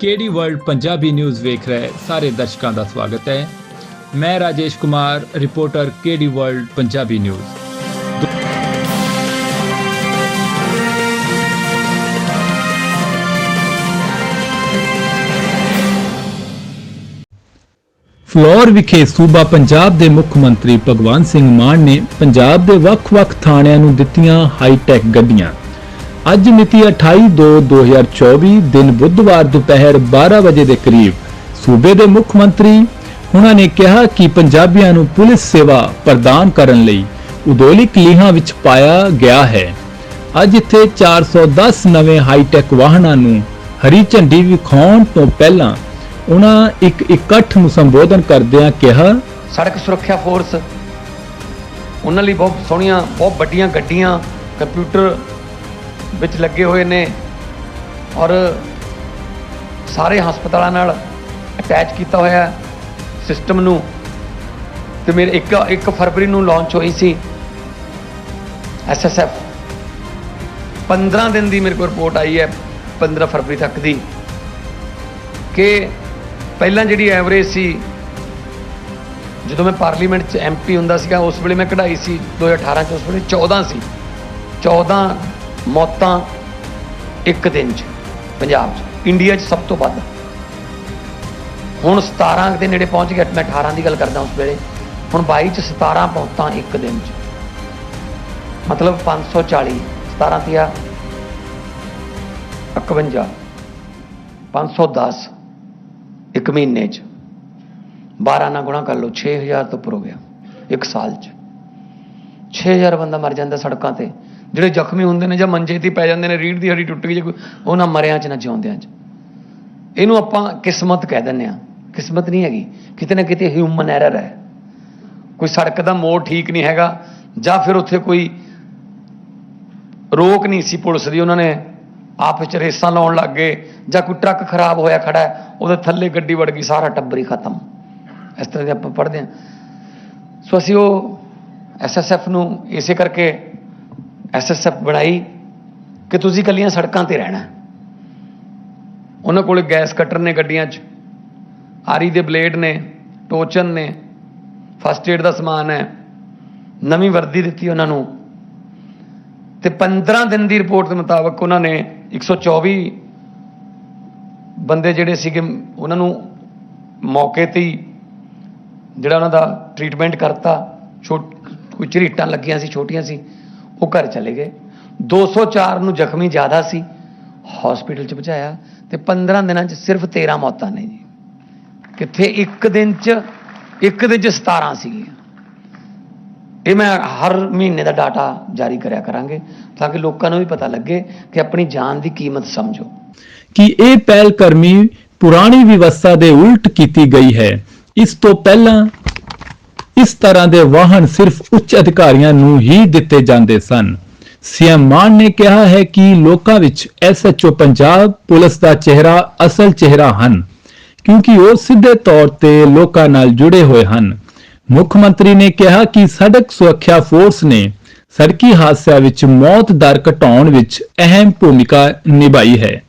ਕੇਡੀ world Punjabi news ਵੇਖ ਰਹੇ ਸਾਰੇ ਦਰਸ਼ਕਾਂ ਦਾ ਸਵਾਗਤ ਹੈ। ਮੈਂ Rajesh Kumar, reporter KD world Punjabi news. Phillaur ਵਿਖੇ ਸੂਬਾ ਪੰਜਾਬ ਦੇ ਮੁੱਖ ਮੰਤਰੀ ਭਗਵੰਤ ਸਿੰਘ ਮਾਨ ਨੇ ਪੰਜਾਬ ਦੇ ਵੱਖ-ਵੱਖ ਥਾਣਿਆਂ ਨੂੰ ਦਿੱਤੀਆਂ ਹਾਈ-ਟੈਕ ਗੱਡੀਆਂ। ਅੱਜ ਮਿਤੀ 28/2/2024 ਦਿਨ ਬੁੱਧਵਾਰ ਦੁਪਹਿਰ 12 ਵਜੇ ਦੇ ਕਰੀਬ ਸੂਬੇ ਦੇ ਮੁੱਖ ਮੰਤਰੀ, ਉਹਨਾਂ ਨੇ ਕਿਹਾ ਕਿ ਪੰਜਾਬੀਆਂ ਨੂੰ ਪੁਲਿਸ ਸੇਵਾ ਪ੍ਰਦਾਨ ਕਰਨ ਲਈ ਉਦੋਲਿਕ ਲੀਹਾਂ ਵਿੱਚ ਪਾਇਆ ਗਿਆ ਹੈ। ਅੱਜ ਇੱਥੇ 410 ਨਵੇਂ ਹਾਈਟੈਕ ਵਾਹਨਾਂ ਨੂੰ ਹਰੀ ਝੰਡੀ ਵਿਖਾਉਣ ਤੋਂ ਪਹਿਲਾਂ ਉਹਨਾਂ ਇੱਕ ਇਕੱਠ ਨੂੰ ਸੰਬੋਧਨ ਕਰਦਿਆਂ ਕਿਹਾ, ਸੜਕ ਸੁਰੱਖਿਆ ਫੋਰਸ, ਉਹਨਾਂ ਲਈ ਬਹੁਤ ਸੋਹਣੀਆਂ, ਬਹੁਤ ਵੱਡੀਆਂ ਗੱਡੀਆਂ, ਕੰਪਿਊਟਰ ਵਿੱਚ ਲੱਗੇ ਹੋਏ ਨੇ ਔਰ ਸਾਰੇ ਹਸਪਤਾਲਾਂ ਨਾਲ ਅਟੈਚ ਕੀਤਾ ਹੋਇਆ ਸਿਸਟਮ ਨੂੰ ਤੇ ਮੇਰੇ 1 1 ਫਰਵਰੀ ਨੂੰ ਲਾਂਚ ਹੋਈ ਸੀ ਐਸਐਸਐਫ 15 ਦਿਨ ਦੀ ਮੇਰੇ ਕੋਲ ਰਿਪੋਰਟ ਆਈ ਹੈ 15 ਫਰਵਰੀ ਤੱਕ ਦੀ ਕਿ ਪਹਿਲਾਂ ਜਿਹੜੀ ਐਵਰੇਜ ਸੀ, ਜਦੋਂ ਮੈਂ ਪਾਰਲੀਮੈਂਟ 'ਚ ਐਮਪੀ ਹੁੰਦਾ ਸੀਗਾ, ਉਸ ਵੇਲੇ ਮੈਂ ਕਢਾਈ ਸੀ 2018 'ਚ ਉਸ ਵੇਲੇ 14 ਸੀ। 14 ਮੌਤਾਂ ਇੱਕ ਦਿਨ 'ਚ, ਪੰਜਾਬ 'ਚ, ਇੰਡੀਆ 'ਚ ਸਭ ਤੋਂ ਵੱਧ। ਹੁਣ 17 ਦੇ ਨੇੜੇ ਪਹੁੰਚ ਗਿਆ, ਮੈਂ 18 ਦੀ ਗੱਲ ਕਰਦਾ ਉਸ ਵੇਲੇ। ਹੁਣ 22 'ਚ 17 ਮੌਤਾਂ ਇੱਕ ਦਿਨ 'ਚ। ਮਤਲਬ 540 17 ਤੀਆ 51 510 ਇੱਕ ਮਹੀਨੇ 'ਚ। 12 ਨਾਲ ਗੁਣਾ ਕਰ ਲਓ 6000 ਤੋਂ ਉੱਪਰ ਹੋ ਗਿਆ, ਇੱਕ ਸਾਲ 'ਚ। 6000 ਬੰਦਾ ਮਰ ਜਾਂਦਾ ਸੜਕਾਂ ਤੇ। ਜਿਹੜੇ ਜ਼ਖਮੀ ਹੁੰਦੇ ਨੇ ਜਾਂ ਮੰਜੇ ਤੇ ਪੈ ਜਾਂਦੇ ਨੇ ਰੀੜ ਦੀ ਹੱਡੀ ਟੁੱਟ ਗਈ ਜੇ ਕੋਈ, ਉਹਨਾਂ ਮਰਿਆਂ 'ਚ ਨਾ ਜਿਉਂਦਿਆਂ 'ਚ। ਇਹਨੂੰ ਆਪਾਂ ਕਿਸਮਤ ਕਹਿ ਦਿੰਦੇ ਆ ਕਿਸਮਤ ਨਹੀਂ ਹੈਗੀ। ਕਿਤੇ ਨਾ ਕਿਤੇ ਹਿਊਮਨ ਐਰਰ ਹੈ। ਕੋਈ ਸੜਕ ਦਾ ਮੋੜ ਠੀਕ ਨਹੀਂ ਹੈਗਾ, ਜਾਂ ਫਿਰ ਉੱਥੇ ਕੋਈ ਰੋਕ ਨਹੀਂ ਸੀ ਪੁਲਿਸ ਦੀ। ਉਹਨਾਂ ਨੇ ਆਪ ਵਿੱਚ ਰੇਸਾਂ ਲਾਉਣ ਲੱਗ ਗਏ, ਜਾਂ ਕੋਈ ਟਰੱਕ ਖਰਾਬ ਹੋਇਆ ਖੜਾ ਉਹਦੇ ਥੱਲੇ ਗੱਡੀ ਵੜ ਗਈ, ਸਾਰਾ ਟੱਬਰ ਹੀ ਖਤਮ। ਇਸ ਤਰ੍ਹਾਂ ਦੇ ਆਪਾਂ ਪੜ੍ਹਦੇ ਹਾਂ। ਸੋ ਅਸੀਂ ਉਹ ਐਸਐਸਐਫ ਨੂੰ ਇਸੇ ਕਰਕੇ ਐਸਐਸਐਫ ਬਣਾਈ ਕਿ ਤੁਸੀਂ ਕੱਲੀਆਂ ਸੜਕਾਂ ਤੇ ਰਹਿਣਾ। ਉਹਨਾਂ ਕੋਲ ਗੈਸ ਕਟਰ ਨੇ ਗੱਡੀਆਂ 'ਚ, ਆਰੀ ਦੇ ਬਲੇਡ ਨੇ, ਟੋਚਨ ਨੇ, ਫਸਟ ਏਡ ਦਾ ਸਮਾਨ ਹੈ, ਨਵੀਂ ਵਰਦੀ ਦਿੱਤੀ ਉਹਨਾਂ ਨੂੰ। ਤੇ 15 ਦਿਨ ਦੀ ਰਿਪੋਰਟ ਦੇ ਮੁਤਾਬਕ ਉਹਨਾਂ ਨੇ 124 ਬੰਦੇ ਜਿਹੜੇ ਸੀਗੇ, ਉਹਨਾਂ ਨੂੰ ਮੌਕੇ ਤੇ ਹੀ ਜਿਹੜਾ ਉਹਨਾਂ ਦਾ ਟ੍ਰੀਟਮੈਂਟ ਕਰਤਾ। ਛੋਟ ਕੋਈ ਝਰੀਟਾਂ ਲੱਗੀਆਂ ਸੀ, ਛੋਟੀਆਂ ਸੀ। ਉਹ ਘਰ ਚਲੇ ਗਏ। 204 ਨੂੰ ਜ਼ਖਮੀ ਜ਼ਿਆਦਾ ਸੀ। ਹਸਪੀਟਲ ਚ ਪਹੁੰਚਾਇਆ ਤੇ 15 ਦਿਨਾਂ ਚ ਸਿਰਫ 13 ਮੌਤਾਂ ਨੇ ਜੀ। ਕਿੱਥੇ ਇੱਕ ਦਿਨ ਚ, ਇੱਕ ਦਿਨ ਚ 17 ਸੀਗੀਆਂ। ਇਹ ਮੈਂ ਹਰ ਮਹੀਨੇ ਦਾ ਡਾਟਾ ਜਾਰੀ ਕਰਿਆ ਕਰਾਂਗੇ ਤਾਂ ਕਿ ਲੋਕਾਂ ਨੂੰ ਵੀ ਪਤਾ ਲੱਗੇ ਕਿ ਆਪਣੀ ਜਾਨ ਦੀ ਕੀਮਤ ਸਮਝੋ। ਕਿ ਇਹ ਪਹਿਲ ਕਰਮੀ ਪੁਰਾਣੀ ਵਿਵਸਥਾ ਦੇ ਉਲਟ ਕੀਤੀ ਗਈ ਹੈ। ਇਸ ਤੋਂ ਪਹਿਲਾਂ ਇਸ ਤਰ੍ਹਾਂ ਦੇ ਵਾਹਨ ਸਿਰਫ ਉੱਚ ਅਧਿਕਾਰੀਆਂ ਨੂੰ ਹੀ ਦਿੱਤੇ ਜਾਂਦੇ ਸਨ। ਸੀਐਮ ਮਾਨ ਨੇ ਕਿਹਾ ਹੈ ਕਿ ਲੋਕਾਂ ਵਿੱਚ ਐਸਐਚਓ ਪੰਜਾਬ ਪੁਲਿਸ ਦਾ ਚਿਹਰਾ ਅਸਲ ਚਿਹਰਾ ਹਨ, ਕਿਉਂਕਿ ਉਹ ਸਿੱਧੇ ਤੌਰ ਤੇ ਲੋਕਾਂ ਨਾਲ ਜੁੜੇ ਹੋਏ ਹਨ। ਮੁੱਖ ਮੰਤਰੀ ਨੇ ਕਿਹਾ ਕਿ ਸੜਕ ਸੁਰੱਖਿਆ ਫੋਰਸ ਨੇ ਸੜਕੀ ਹਾਦਸਿਆਂ ਵਿੱਚ ਮੌਤ ਦਰ ਘਟਾਉਣ ਵਿੱਚ ਅਹਿਮ ਭੂਮਿਕਾ ਨਿਭਾਈ ਹੈ।